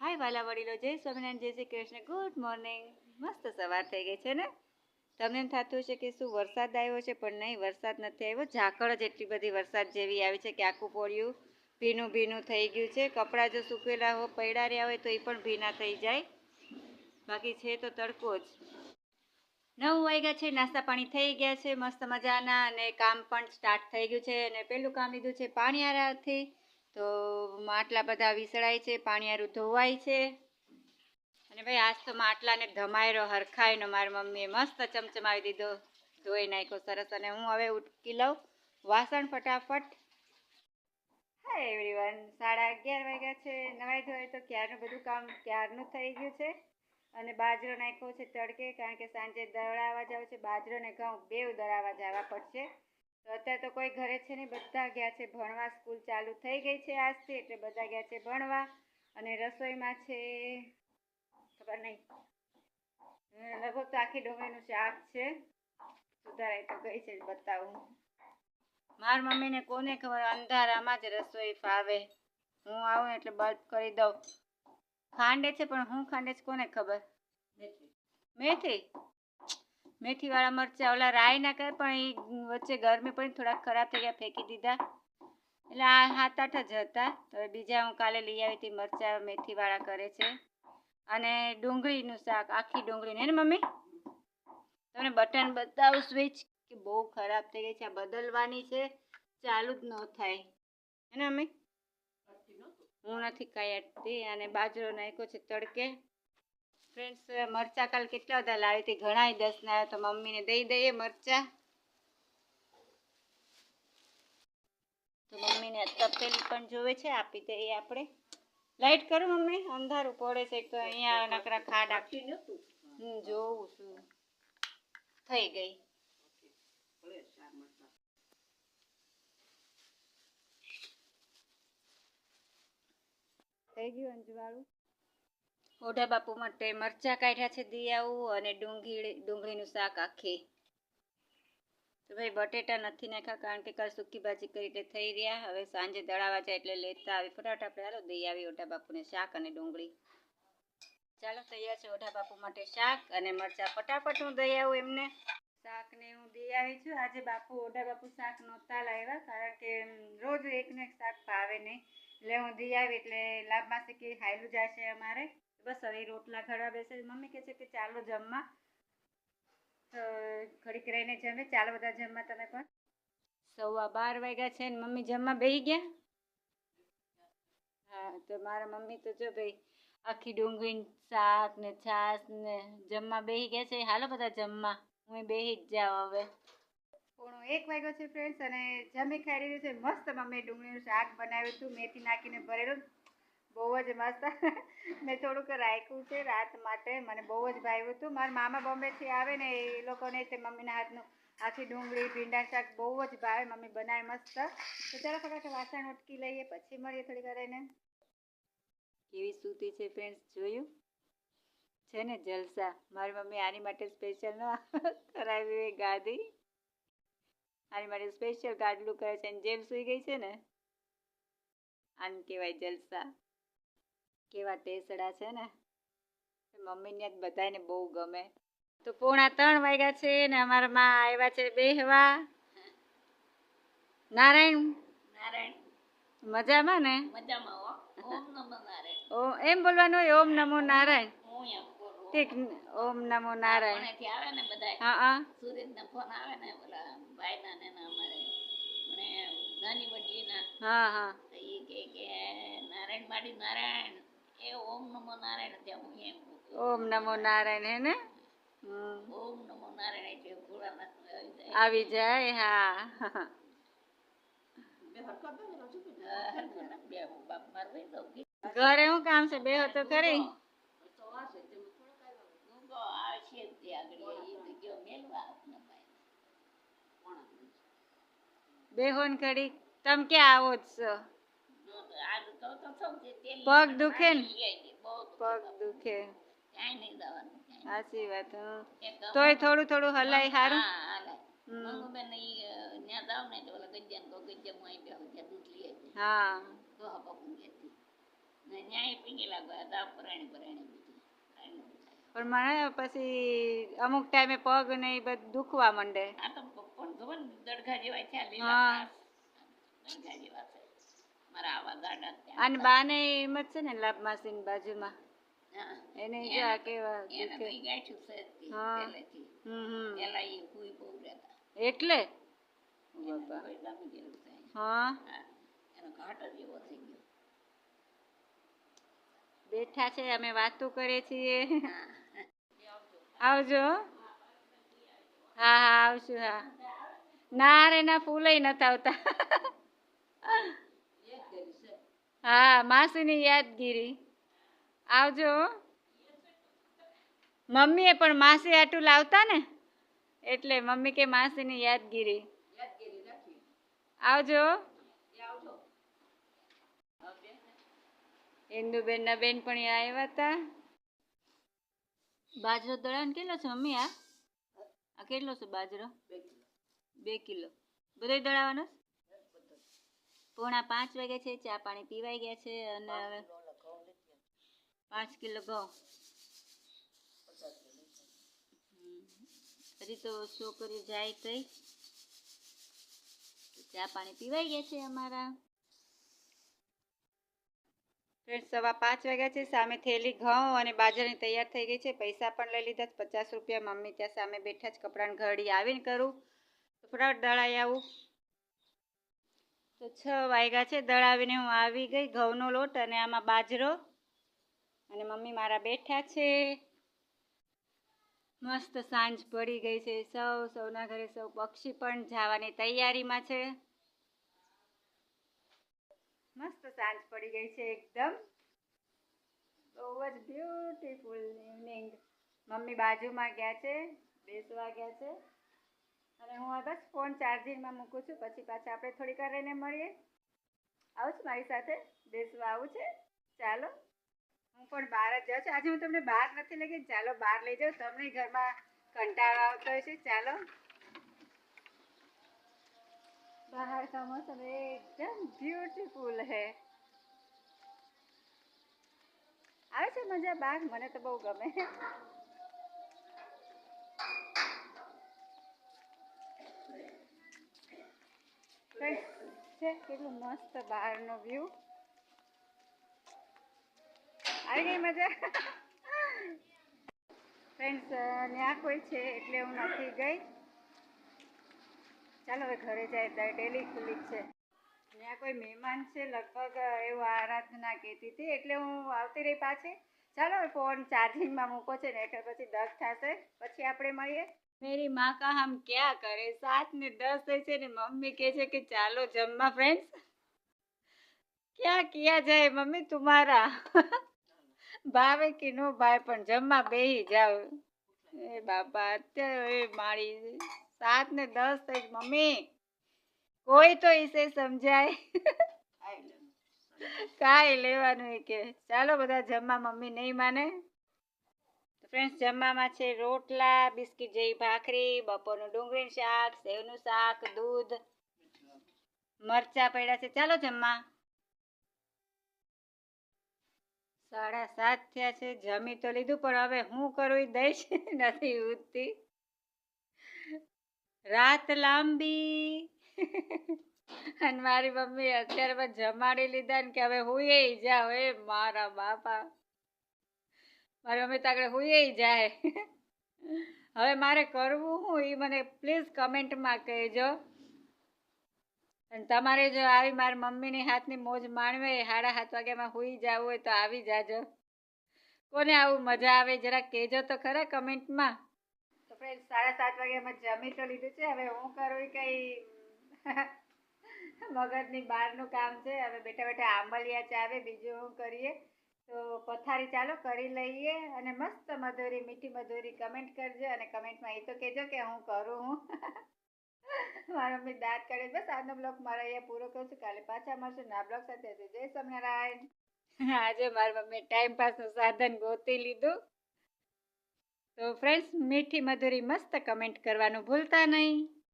હાય વાલા વડીલો, જય સ્વામિનારાયણ, જય શ્રી કૃષ્ણ. ગુડ મોર્નિંગ મસ્ત સવાર થઈ ગઈ છે ને? તમને એમ થતું હશે કે શું વરસાદ આવ્યો છે, પણ નહીં, વરસાદ નથી આવ્યો. ઝાકળ જ એટલી બધી વરસાદ જેવી આવી છે કે આખું પોળિયું ભીનું ભીનું થઈ ગયું છે. કપડાં જો સૂકેલા હોય પૈડા રહ્યા હોય તો એ પણ ભીના થઈ જાય. બાકી છે તો તડકો જ. નવ વાગ્યા છે, નાસ્તા પાણી થઈ ગયા છે, મસ્ત મજાના અને કામ પણ સ્ટાર્ટ થઈ ગયું છે. અને પેલું કામ લીધું છે પાણીયારાથી. તો માટલા બધા વિસળાય છે, પાણીયારું ધોવાય છે. અને ભાઈ આજ તો માટલાને ધમાયરો હરખાયનો, મારી મમ્મીએ મસ્ત ચમચમાવી દીધો. ધોઈ નાખ્યો સરસ અને હું હવે ઉટકી લઉં. વાસણ ફટાફટ. હા એવરીવન સાડા અગિયાર વાગ્યા છે. નવાઈ ધોવાય તો ક્યારનું બધું કામ ક્યારનું થઈ ગયું છે? અને બાજરો નાખ્યો છે તડકે, કારણ કે સાંજે દળાવા જાવ છે. બાજરો ને ઘઉં બેવ દળાવા જવા પડશે. તો અત્યારે તો કોઈ ઘરે છે નહીં, બધા ગયા છે ભણવા. સ્કૂલ ચાલુ થઈ ગઈ છે આજથી, એટલે બધા ગયા છે ભણવા. અને રસોઈમાં છે, ખબર નહીં. લગભગ તો આખી ડુંગળીનું શાક છે. સુધારાય તો ગઈ છે બતાવું. માર મમ્મીને કોને ખબર, અંધારામાં જ રસોઈ ફાવે. હું આવું એટલે બલ્બ કરી દઉં. ખાંડે છે, પણ હું ખાંડે છે કોને ખબર? મેથી? મેથી મરચાં, ઓલા ના કરે પણ એ વચ્ચે ગરમી પણ થોડાક ખરાબ થઈ ગયા, ફેંકી દીધા. એટલે આ સાત આઠ જ હતા. તો બીજા હું કાલે લઈ આવી હતી મરચાં, મેથીવાળા કરે છે. અને ડુંગળીનું શાક, આખી ડુંગળીને ને મમ્મી? તમને બટન બતાવું સ્વિચ કે બહુ ખરાબ થઈ ગઈ છે, આ બદલવાની છે, ચાલુ જ ન થાય. હે ને મમ્મી? હું નથી કાઢતી અને બાજરો નાખ્યો છે તડકે. ફ્રેન્ડ્સ મરચા કાલ કેટલા બધા લાવી હતી ઘણા દસ ના તો મમ્મીને દઈ દઈએ મરચા. તો મમ્મીને તપેલી પણ જોવે છે આપી દઈએ આપણે. લાઈટ કરો મમ્મી અંધારું પડે છે તો અહીંયા નકરા ખાડ. આપી હું જોઉં છું. થઈ ગઈ. થઈ ગયું અંજવાળું? ઓઢા બાપુ માટે મરચા કાઢ્યા છે દિયાવું અને ડુંગળી, ડુંગળીનું શાક આખી. તો ભાઈ, બટેટા નથી નાખ્યા કારણ કે કાલ સૂકી ભાજી કરી એટલે થઈ રહ્યા. હવે સાંજે દળાવા જાય એટલે લેતા આવી. ફટાફટ આપણે હાલો દઈ આવી ઓઢા બાપુને શાક અને ડુંગળી. ચાલો, તૈયાર છે ઓઢા બાપુ માટે શાક અને મરચા. ફટાફટ હું દઈ આવું એમને. શાકને હું દઈ આવી છું. આજે બાપુ ઓઢા બાપુ શાક નહોતા લાવ્યા કારણ કે રોજ એકને એક શાક ભાવે નહીં. એટલે હું દઈ આવી એટલે લાભમાં છે કે હાયલું છે અમારે. બસ હવે રોટલા ઘડવા બેસે મમ્મી કહે છે કે ચાલો જમવા. ઘડીક રહીને જમે. ચાલો બધા જમવા તમે પણ. સવા બાર વાગ્યા છે ને મમ્મી જમવા બેસી ગયા? હા, તો મારા મમ્મી તો જો ભાઈ આખી ડુંગળી શાક ને છાશ ને જમવા બેસી ગયા છે. હાલો બધા જમવા. હું બેસી જ જાઉં હવે. પોણો એક વાગ્યો છે ફ્રેન્ડ્સ અને જમી ખાઈ રહ્યું છે. મસ્ત મમ્મીએ ડુંગળીનું શાક બનાવ્યું હતું. મેથી નાખીને ભરેલું. બહુ જ મસ્ત. મેં થોડુંક રાખ્યું છે રાત માટે. મને બહુ જ ભાવ્યું હતું. મારા મામા બોમ્બેથી આવે ને, એ લોકોને તે મમ્મીના હાથનું આખી ડુંગળી ભીંડા શાક બહુ જ ભાવે. મમ્મી બનાવે મસ્ત. તો ચાલો ફટાફટ વાસણ ઉટકી લઈએ, પછી મળીએ થોડી વાર એને. કેવી સૂતી છે ફ્રેન્ડ્સ જોયું? છે ને જલસા. મારી મમ્મી આની માટે સ્પેશિયલ ન કરાવી ગાદી. આની માટે સ્પેશિયલ ગાડલું કરે છે. અને જેમ સૂઈ ગઈ છે ને? આને કહેવાય જલસા. કેવા ટેસડા છે ને? મમ્મીને જ બધાને બહુ ગમે. તો પોણા ત્રણ વાગ્યા છે ને અમારા માં આવ્યા છે બેહવા. નારાયણ? નારાયણ. મજામાં ને? મજામાં હો. ઓમ નમો નારાયણ. ઓ એમ બોલવાનું હોય ઓમ નમો નારાયણ? ઠીક ઓમ નમો નારાયણ. આવે ને બધા હા હા. સુરેન્દ્ર ફોન આવે ને ઓલા ભાઈના ને અમારે. નાની બદલીના હા હા. એ કે કે નારાયણ માડી નારાયણ. એ ઓમ નમો નારાયણ ત્યાં હું એમ બોલું. ઓમ નમો નારાયણ હે ને હમ. ઓમ નમો નારાયણ એટલે ભોળાનાથ આવી જાય આવી જાય હા બે હરખો બે રજુ હા, હરખો ના બે હું બાપ માર વઈ દઉં કે ઘરે શું કામ છે બે તો ખરી ગુંગો આવશે જ તે આગળ એ તો ગયો મેલવા આપને ભાઈ બેહોન ખડી તમે ક્યાં આવો જ છો આજ તો તો સૌ જે તેલ પગ દુખે ને? પગ દુખે. સાચી વાત તોય થોડું થોડું હલાય સારું હા. પણ મને પછી અમુક ટાઈમે પગ ને એ બધું દુખવા માંડે. હા. આવા ગાડા ત્યાં અને બાને એમ જ છે ને લાભ માસીની બાજુમાં એને જો આ કેવા એને છે. પહેલેથી. હમ એ બહુ રહેતા. એટલે એને બાપા. ગયેલું છે. હા હા. એનો ઘાટ જ થઈ ગયો. બેઠા છે અમે વાતો કરીએ છીએ આવજો હા હા આવશું હા ના રે ના ફૂલે નથી આવતા હા, માસીની યાદગીરી. આવજો. મમ્મીએ પણ માસી આટું લાવતા ને? એટલે મમ્મી કે માસીની યાદગીરી. આવજો. ઇન્દુબેન ના બેન પણ આવ્યા હતા. બાજરો દળાને કેટલો છે મમ્મી આ? કેટલો છે બાજરો? બે કિલો. બધો દળાવાનો? છે? પોણા પાંચ વાગે છે ચા પાણી પીવાઈ ગયા છે અને હવે પાંચ કિલો ઘઉં. હજી તો છોકરીઓ જાય કઈ ચા પાણી પીવાઈ ગયા છે અમારા. ફ્રેન્ડ સવા પાંચ વાગ્યા છે સામે થેલી ઘઉં અને બાજરાની તૈયાર થઈ ગઈ છે. પૈસા પણ લઈ લીધા પચાસ રૂપિયા મમ્મી ત્યાં સામે બેઠા જ કપડાની ઘડી આવીને કરું. ફટાફટ દળાઈ આવું. તો છ વાગ્યા છે, દળાવીને હું આવી ગઈ ઘઉંનો લોટ અને આમાં બાજરો. અને મમ્મી મારા બેઠા છે. મસ્ત સાંજ પડી ગઈ છે. સૌ સૌના ઘરે સૌ પક્ષી પણ જવાની તૈયારીમાં છે. મસ્ત સાંજ પડી ગઈ છે એકદમ. બહુ જ બ્યુટીફુલ ઇવનિંગ મમ્મી બાજુમાં ગયા છે, બેસવા ગયા છે. અને હું હવે બસ ફોન ચાર્જિંગમાં મૂકું છું. પછી પાછા આપણે થોડીક વાર રહીને મળીએ. આવું છું મારી સાથે? બેસવા આવું છે? ચાલો. હું પણ બહાર જ જાઉં છું. આજે હું તમને બહાર નથી લઈ ચાલો બહાર લઈ જાઉં. તમને ઘરમાં કંટાળો આવતો હોય છે ચાલો. બહાર કા મોસમ એકદમ બ્યુટીફુલ હે. આવે છે મજા? બાગ મને તો બહુ ગમે. Friends, છે કેટલું મસ્ત બહારનો વ્યૂ આવી ગઈ મજા? ફ્રેન્ડ્સ ત્યાં કોઈ છે એટલે હું નથી ગઈ. ચાલો હવે ઘરે જાય ડેલી ખુલ્લી છે. ત્યાં કોઈ મહેમાન છે લગભગ એવું આરાધના કહેતી હતી એટલે હું આવતી રહી પાછી. ચાલો હવે ફોન ચાર્જિંગમાં મૂકો છે ને પછી દસ થશે. પછી આપણે મળીએ. મેરી માં કા હમ ક્યાં કરે? સાત ને દસ થઈ છે ને મમ્મી કહે છે કે ચાલો જમવા ફ્રેન્ડ્સ ક્યાં ક્યાં જાય મમ્મી તુમારા? ભાવે કે નો ભાઈ પણ જમવા બેહી જાવ એ બાપા અત્યારે એ મારી સાત ને દસ થઈ મમ્મી. કોઈ તો ઈસે સમજાય. કાંઈ લેવાનું એ કે ચાલો બધા જમવા મમ્મી નહીં માને. ફ્રેન્ડ્સ જમવામાં છે રોટલા, બિસ્કિટ જેવી ભાખરી, બપોરનું ડુંગળીનું શાક, સેવનું શાક, દૂધ, મરચા પડ્યા છે. ચાલો જમવા. સાડા સાત થયા છે. જમી તો લીધું, પણ હવે હું કરું એ દઈશ. નથી ઉઠતી. રાત લાંબી. અને મારી મમ્મી અત્યારે પણ જમાડી લીધા ને કે હવે હું એ જાઓ એ મારા બાપા. મારી મમ્મી તો આગળ હુંય જાય. હવે મારે કરવું હું એ મને પ્લીઝ કમેન્ટમાં કહેજો. અને તમારે જો આવી મારી મમ્મીની હાથની મોજ માણવે, સાડા સાત વાગ્યામાં હુઈ જવું હોય તો આવી જાજો. કોને આવું મજા આવે જરા કહેજો તો ખરા કમેન્ટમાં તો ફ્રેન્ડ સાડા સાત વાગ્યામાં જમી તો લીધું છે. હવે હું કરું કઈ, મગજની બહારનું કામ છે. હવે બેઠા બેઠા આંબલિયા ચાવે, બીજું હું કરીએ? તો પથારી ચાલો કરી લઈએ અને મસ્ત મધુરી, મીઠી મધુરી કમેન્ટ કરજો અને કમેન્ટમાં એ તો કહેજો કે હું કરું હું. મારા મમ્મી દાંત કરે બસ આજનો બ્લોગ મારા અહીંયા પૂરો કરું છું. કાલે પાછા મળશું ના બ્લોગ સાથે. જય સ્વામિનારાયણ. આજે મારા મમ્મી ટાઈમ પાસનું સાધન ગોતી લીધું. તો ફ્રેન્ડ્સ મીઠી મધુરી મસ્ત કમેન્ટ કરવાનું ભૂલતા નહીં.